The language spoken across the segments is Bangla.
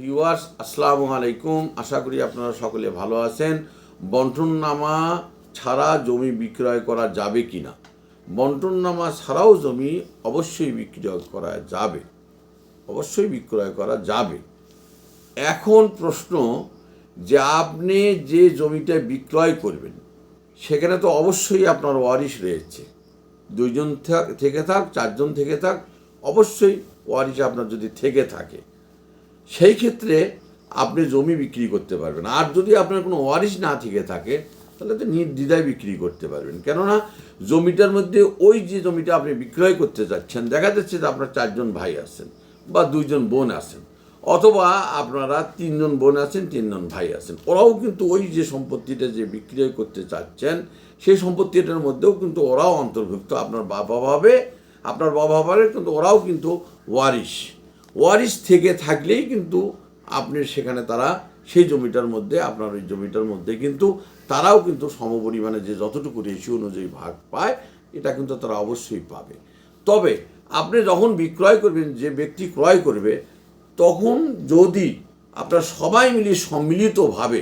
ভিউয়ার্স, আসসালামু আলাইকুম। আশা করি আপনারা সকলে ভালো আছেন। বন্টননামা ছাড়া জমি বিক্রয় করা যাবে কি না বন্টননামা ছাড়াও জমি অবশ্যই বিক্রয় করা যাবে। অবশ্যই বিক্রয় করা যাবে। এখন প্রশ্ন যে আপনি যে জমিটা বিক্রয় করবেন, সেখানে তো অবশ্যই আপনার ওয়ারিশ রয়েছে। দুইজন থাক- থেকে, চারজন থেকে থাক, অবশ্যই ওয়ারিশ আপনার যদি থেকে থাকে সেই ক্ষেত্রে আপনি জমি বিক্রি করতে পারবেন। আর যদি আপনার কোনো ওয়ারিশ না থেকে থাকে, তাহলে তো নির্দ্বিধায় বিক্রি করতে পারবেন। কেননা জমিটার মধ্যে ওই যে জমিটা আপনি বিক্রয় করতে যাচ্ছেন, দেখা যাচ্ছে যে আপনার চারজন ভাই আছেন বা দুইজন বোন আছেন, অথবা আপনারা তিনজন বোন আছেন, তিনজন ভাই আছেন। ওরাও কিন্তু ওই যে সম্পত্তিটা যে বিক্রয় করতে চাচ্ছেন, সেই সম্পত্তিটার মধ্যেও কিন্তু ওরাও অন্তর্ভুক্ত। আপনার বাবা ভাবে আপনার বাবা ভাবে কিন্তু ওরাও কিন্তু ওয়ারিশ। ওয়ারিশ থেকে থাকলেই কিন্তু আপনি সেখানে তারা সেই জমিটার মধ্যে, আপনার ওই জমিটার মধ্যে কিন্তু তারাও কিন্তু সমপরিমাণে যে যতটুকু রেশিও অনুযায়ী ভাগ পায়, এটা কিন্তু তারা অবশ্যই পাবে। তবে আপনি যখন বিক্রয় করবেন, যে ব্যক্তি ক্রয় করবে, তখন যদি আপনার সবাই মিলিয়ে সম্মিলিতভাবে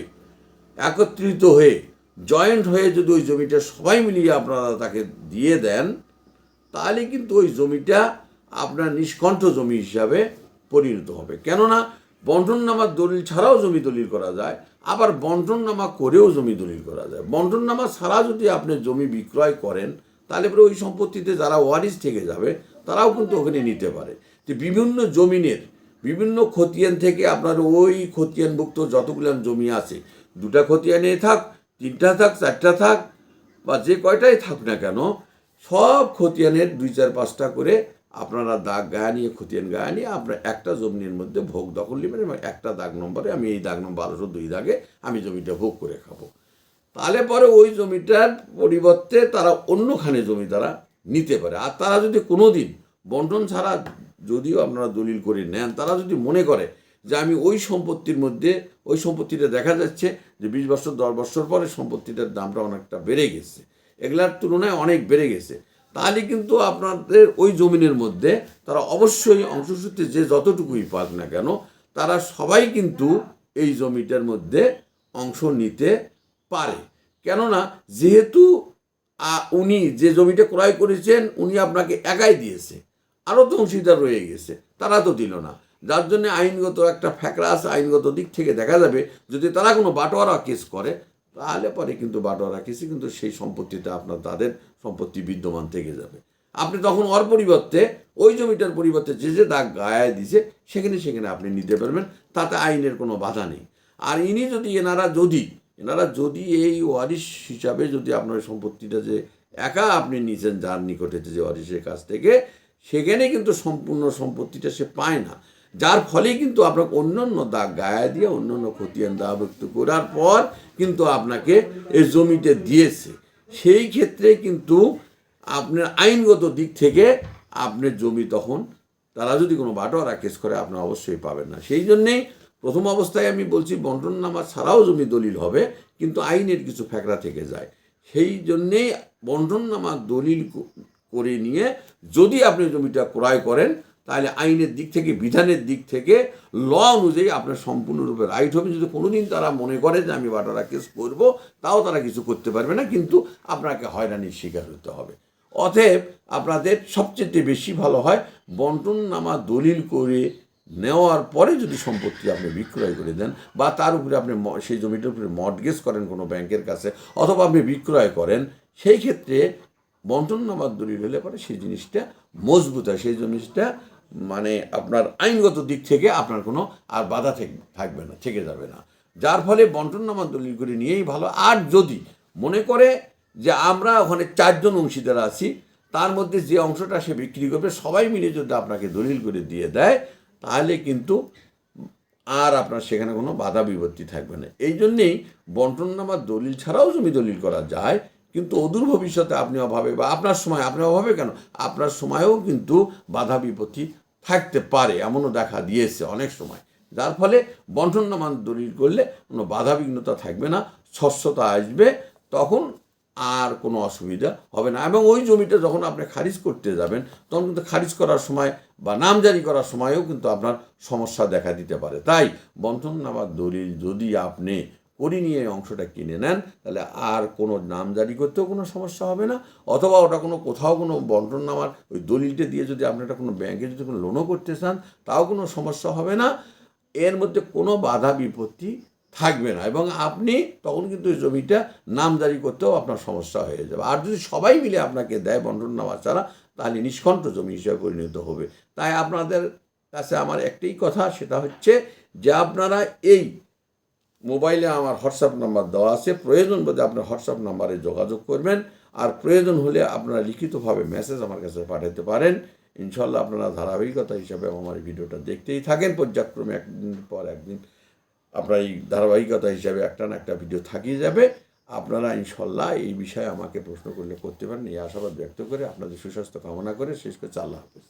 একত্রিত হয়ে, জয়েন্ট হয়ে যদি ওই জমিটা সবাই মিলিয়ে আপনারা তাকে দিয়ে দেন, তাহলে কিন্তু ওই জমিটা আপনার নিষ্কণ্ঠ জমি হিসাবে পরিণত হবে। কেননা বন্টননামার দলিল ছাড়াও জমি দলিল করা যায়, আবার বন্টননামা করেও জমি দলিল করা যায়। বন্টননামা ছাড়া যদি আপনি জমি বিক্রয় করেন, তাহলে পরে ওই সম্পত্তিতে যারা ওয়ারিস থেকে যাবে, তারাও কিন্তু ওখানে নিতে পারে। যে বিভিন্ন জমিনের, বিভিন্ন খতিয়ান থেকে আপনার ওই খতিয়ানভুক্ত যতগুলো জমি আছে, দুটা খতিয়ানে থাক, তিনটা থাক, চারটা থাক, বা যে কয়টাই থাক না কেন, সব খতিয়ানের দুই চার পাঁচটা করে আপনারা দাগ গায়ে নিয়ে খতিয়ান গায়ে নিয়ে আপনার একটা জমির মধ্যে ভোগ দখল নেবেন এবং একটা দাগ নম্বরে আমি এই দাগ নম্বর বারোশো দুই দাগে আমি জমিটা ভোগ করে খাব। তাহলে পরে ওই জমিটার পরিবর্তে তারা অন্যখানে জমি তারা নিতে পারে। আর তারা যদি কোনো দিন বন্টন ছাড়া যদিও আপনারা দলিল করে নেন, তারা যদি মনে করে যে আমি ওই সম্পত্তির মধ্যে, ওই সম্পত্তিটা দেখা যাচ্ছে যে বিশ বছর, দশ বছর পরে সম্পত্তিটার দামটা অনেকটা বেড়ে গেছে। এগুলার তুলনায় অনেক বেড়ে গেছে। তাহলে কিন্তু আপনাদের ওই জমিনের মধ্যে তারা অবশ্যই অংশসূত্রে যে যতটুকুই পাক না কেন, তারা সবাই কিন্তু এই জমিটার মধ্যে অংশ নিতে পারে। কেননা যেহেতু উনি যে জমিটা ক্রয় করেছেন, উনি আপনাকে একাই দিয়েছে। আরও তো অংশীদার রয়ে গেছে, তারা তো দিল না। যার জন্য আইনগত একটা ফ্যাকরা আছে, আইনগত দিক থেকে দেখা যাবে, যদি তারা কোনো বাটোয়ারা কেস করে তাহলে পরে কিন্তু বাটোয়ারা কেসে কিন্তু সেই সম্পত্তিতে আপনার তাদের সম্পত্তি বিদ্যমান থেকে যাবে। আপনি তখন ওর পরিবর্তে, ওই জমিটার পরিবর্তে যে যে দাগ গায়ে দিছে, সেখানে সেখানে আপনি নিতে পারবেন, তাতে আইনের কোনো বাধা নেই। আর ইনি যদি, এনারা যদি এনারা যদি এই ওয়ারিশ হিসাবে যদি আপনার সম্পত্তিটা যে একা আপনি নিছেন, যার নিকটেতে যে ওয়ারিশের কাছ থেকে, সেখানে কিন্তু সম্পূর্ণ সম্পত্তিটা সে পায় না। যার ফলে কিন্তু আপনাকে অন্য অন্য দাগ গায়ে দিয়ে অন্য অন্য খতিয়ান দাগ করার পর কিন্তু আপনাকে এই জমিতে দিয়েছে। সেই ক্ষেত্রে কিন্তু আপনার আইনগত দিক থেকে আপনার জমি তখন, তারা যদি কোনো বাটোয়ারা কেস করে আপনি অবশ্যই পাবেন না। সেই জন্যেই প্রথম অবস্থায় আমি বলছি, বন্টন নামা ছাড়াও জমি দলিল হবে, কিন্তু আইনের কিছু ফ্যাকরা থেকে যায়। সেই জন্যেই বন্টন নামা দলিল করে নিয়ে যদি আপনি জমিটা ক্রয় করেন তাহলে আইনের দিক থেকে, বিধানের দিক থেকে, ল অনুযায়ী আপনার সম্পূর্ণরূপে রাইট হবে। যদি কোনোদিন তারা মনে করে যে আমি বাটোয়ারা কেস করব, তাও তারা কিছু করতে পারবে না, কিন্তু আপনাকে হয়রানির শিকার হতে হবে। অতএব আপনাদের সবচেয়ে বেশি ভালো হয় বন্টন নামা দলিল করে নেওয়ার পরে যদি সম্পত্তি আপনি বিক্রয় করে দেন বা তার উপরে আপনি সেই জমিটার উপরে মর্টগেজ করেন কোনো ব্যাংকের কাছে অথবা আপনি বিক্রয় করেন, সেই ক্ষেত্রে বন্টন নামার দলিল হলে পরে সেই জিনিসটা মজবুত হয়। সেই জিনিসটা মানে আপনার আইনগত দিক থেকে আপনার কোনো আর বাধা থাক- থাকবে না, থেকে যাবে না। যার ফলে বন্টন নামার দলিল করে নিয়েই ভালো। আর যদি মনে করে যে আমরা ওখানে চারজন অংশীদার আছি, তার মধ্যে যে অংশটা সে বিক্রি করবে, সবাই মিলে যদি আপনাকে দলিল করে দিয়ে দেয়, তাহলে কিন্তু আর আপনার সেখানে কোনো বাধা বিপত্তি থাকবে না। এই জন্যেই বন্টননামার দলিল ছাড়াও জমি দলিল করা যায় কিন্তু অদূর ভবিষ্যতে আপনি অভাবে বা আপনার সময়, আপনি অভাবে কেন? আপনার সময়েও কিন্তু বাধা বিপত্তি থাকতে পারে, এমনও দেখা দিয়েছে অনেক সময়। যার ফলে বন্টননামার দলিল করলে কোনো বাধা বিঘ্নতা থাকবে না, স্বচ্ছতা আসবে, তখন আর কোনো অসুবিধা হবে না। এবং ওই জমিটা যখন আপনি খারিজ করতে যাবেন, তখন কিন্তু খারিজ করার সময় বা নামজারি করার সময়ও কিন্তু আপনার সমস্যা দেখা দিতে পারে। তাই বন্ধননামার দলিল যদি আপনি করি নিয়ে অংশটা কিনে নেন, তাহলে আর কোনো নাম জারি করতেও কোনো সমস্যা হবে না। অথবা ওটা কোনো কোথাও কোনো বন্টন নামার ওই দলিলটা দিয়ে যদি আপনি একটা কোনো ব্যাংকে যদি কোনো লোনও করতে চান, তাও কোনো সমস্যা হবে না। এর মধ্যে কোনো বাধা বিপত্তি থাকবে না এবং আপনি তখন কিন্তু ওই জমিটা নামজারি করতেও আপনার সমস্যা হয়ে যাবে। আর যদি সবাই মিলে আপনাকে দেয় বন্টন নামা ছাড়া, তাহলে নিষ্কণ্ঠ জমি হিসাবে পরিণত হবে। তাই আপনাদের কাছে আমার একটাই কথা, সেটা হচ্ছে যে আপনারা এই মোবাইলে আমার হোয়াটসঅ্যাপ নাম্বার দেওয়া আছে। প্রয়োজন বোধে আপনার হোয়াটসঅ্যাপ নাম্বারে যোগাযোগ করবেন। আর প্রয়োজন হলে আপনারা লিখিতভাবে মেসেজ আমার কাছে পাঠাতে পারেন। ইনশাল্লাহ আপনারা ধারাবাহিকতা হিসাবে আমার ভিডিওটা দেখতেই থাকেন। পর্যায়ক্রমে একদিন পর একদিন আপনার এই ধারাবাহিকতা হিসাবে একটা না একটা ভিডিও থাকিয়ে যাবে। আপনারা ইনশাল্লাহ এই বিষয়ে আমাকে প্রশ্ন করলে করতে পারেন। এই আশাবাদ ব্যক্ত করে আপনাদের সুস্বাস্থ্য কামনা করে শেষ করছে। আল্লাহ হাফিজ।